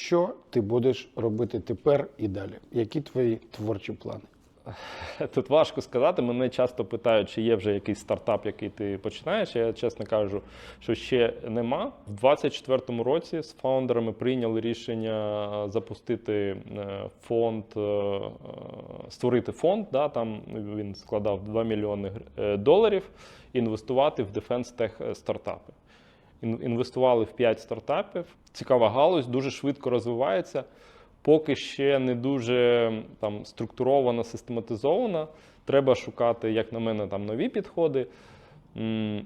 Що ти будеш робити тепер і далі? Які твої творчі плани? Тут важко сказати. Мене часто питають, чи є вже якийсь стартап, який ти починаєш. Я чесно кажу, що ще нема. В 2024 році з фаундерами прийняли рішення запустити е, фонд, е, е, створити фонд. Да, там він складав 2 мільйони е, доларів, інвестувати в дефенс тех стартапи. Ін- Інвестували в 5 стартапів. Цікава галузь, дуже швидко розвивається. Поки ще не дуже там структурована, систематизована. Треба шукати, як на мене, там нові підходи.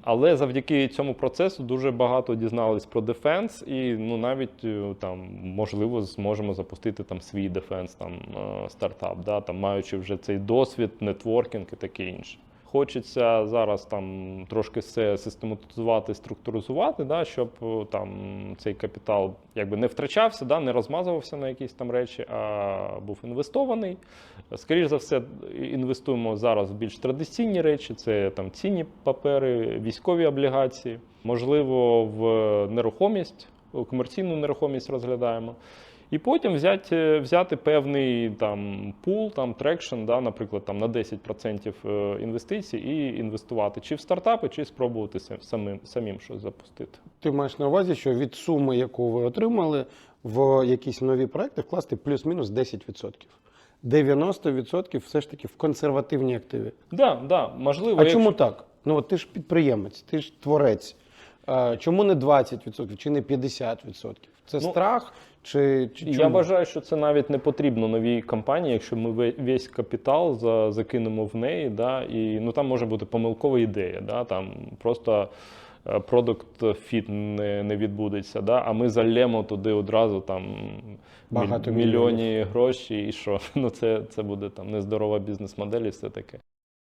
Але завдяки цьому процесу дуже багато дізнались про дефенс, і ну навіть е, там можливо зможемо запустити там свій дефенс, там е, стартап, да, там маючи вже цей досвід, нетворкінг і таке інше. Хочеться зараз там трошки все систематизувати, структуризувати, да, щоб е, там цей капітал якби не втрачався, да, не розмазувався на якісь там речі, а був інвестований. Скоріше за все, інвестуємо зараз в більш традиційні речі: це там цінні папери, військові облігації, можливо, в нерухомість, комерційну нерухомість розглядаємо. І потім взяти, взяти певний там пул, там трекшн, да, наприклад, там на 10% е, інвестицій і інвестувати чи в стартапи, чи спробувати самим, самим щось запустити. Ти маєш на увазі, що від суми, яку ви отримали, в якісь нові проекти вкласти плюс-мінус 10%. 90% все ж таки в консервативні активи. Да, да, можливо, А якщо- чому так? Ну от ти ж підприємець, ти ж творець. А, чому не 20% чи не 50%? Це Ну, страх чи, чи Я чому? вважаю, що це навіть не потрібно новій компанії, якщо ми весь капітал за, закинемо в неї, да, і ну там може бути помилкова ідея, да, там просто продукт фіт не, не відбудеться. Да, а ми зальємо туди одразу там міль- Багато мільйонні гроші, і що? Ну це, це буде там нездорова бізнес-модель і все таке.